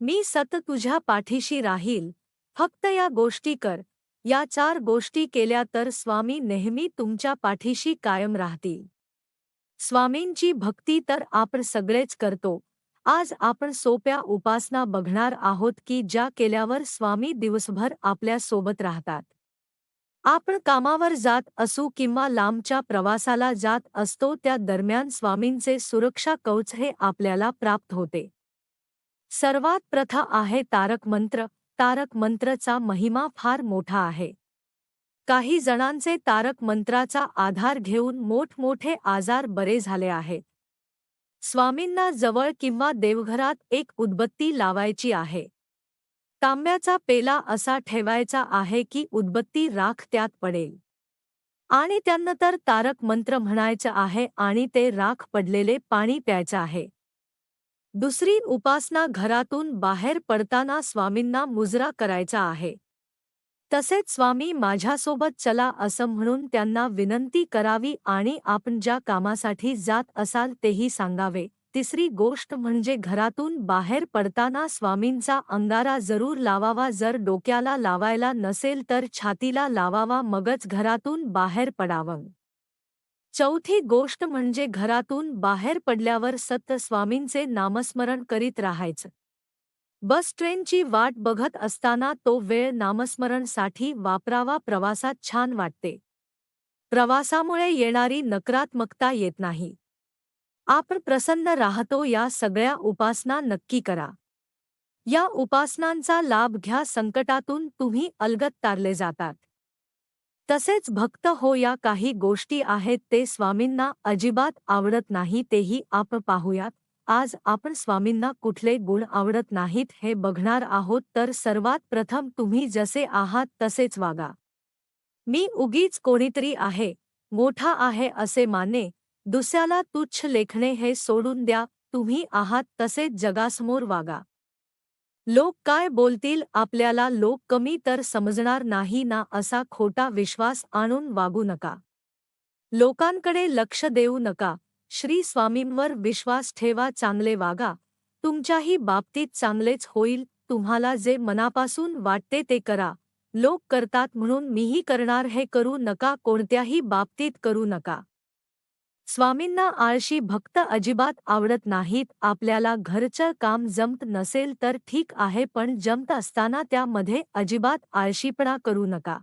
मी सत तुझ्या पाठीशी राहील. फक्त या गोष्टी कर. या चार गोष्टी केल्या तर स्वामी नेहमी तुमच्या पाठीशी कायम राहतील. स्वामींची भक्ती तर आपण सगळेच करतो. आज आपण सोप्या उपासना बघणार आहोत की ज्या केल्यावर स्वामी दिवसभर आपल्यासोबत राहतात. आपण कामावर जात असू किंवा लांबच्या प्रवासाला जात असतो त्या दरम्यान स्वामींचे सुरक्षा कवच हे आपल्याला प्राप्त होते. सर्वात प्रथा आहे तारक मंत्र. तारक मंत्रचा महिमा फार मोठा आहे. काही जणांचे तारक मंत्राचा आधार घेऊन मोठमोठे आजार बरे झाले आहेत. स्वामींना जवळ किंवा देवघरात एक उदबत्ती लावायची आहे. तांब्याचा पेला असा ठेवायचा आहे की उदबत्ती राख त्यात पडेल. आणि त्यांना तर तारक मंत्र म्हणायचं आहे आणि ते राख पडलेले पाणी प्यायचं आहे. दुसरी उपासना घरातून बाहेर पडताना स्वामींना मुजरा करायचा आहे. तसेच स्वामी माझ्यासोबत चला असं म्हणून त्यांना विनंती करावी आणि आपण ज्या कामासाठी जात असाल तेही सांगावे. तिसरी गोष्ट म्हणजे घरातून बाहेर पडताना स्वामींचा अंगारा जरूर लावावा जर डोक्याला लावायला नसेल तर छातीला लावावा मगच घरातून बाहेर पडावं. चौथी गोष्ट म्हणजे घरातून बाहेर पडल्यावर सत्य स्वामींचे नामस्मरण करीत राहायचं. बस ट्रेनची वाट बघत असताना तो वेळ नामस्मरणसाठी वापरावा प्रवासात छान वाटते. प्रवासामुळे येणारी नकारात्मकता येत नाही. आपण प्रसन्न राहतो या सगळ्या उपासना नक्की करा. या उपासनांचा लाभ घ्या संकटातून तुम्ही अलगत तारले जातात. तसेच भक्त हो या काही गोष्टी आहेत ते स्वामींना अजिबात आवडत नाही तेही आपण पाहूयात. आज आपण स्वामींना कुठले गुण आवडत नाहीत हे बघणार आहोत तर सर्वात प्रथम तुम्ही जसे आहात तसेच वागा. मी उगीच कोणीतरी आहे मोठा आहे असे माने दुसऱ्याला तुच्छ लेखणे हे सोडून द्या तुम्ही आहात तसेच जगासमोर वागा. लोक काय बोलतील आपल्याला लोक कमी तर समजणार नाही ना असा खोटा विश्वास आणून वागू नका. लोकांकडे लक्ष देऊ नका. श्री स्वामींवर विश्वास ठेवा चांगले वागा. तुमच्याही बाबतीत चांगलेच होईल तुम्हाला जे मनापासून वाटते ते करा. लोक करतात म्हणून मीही करणार हे करू नका कोणत्याही बाबतीत करू नका. स्वामींना आळशी भक्त अजिबात आवडत नाहीत आपल्याला घरचं काम जमत नसेल तर ठीक आहे पण जमत असताना त्यामध्ये अजिबात आळशीपणा करू नका.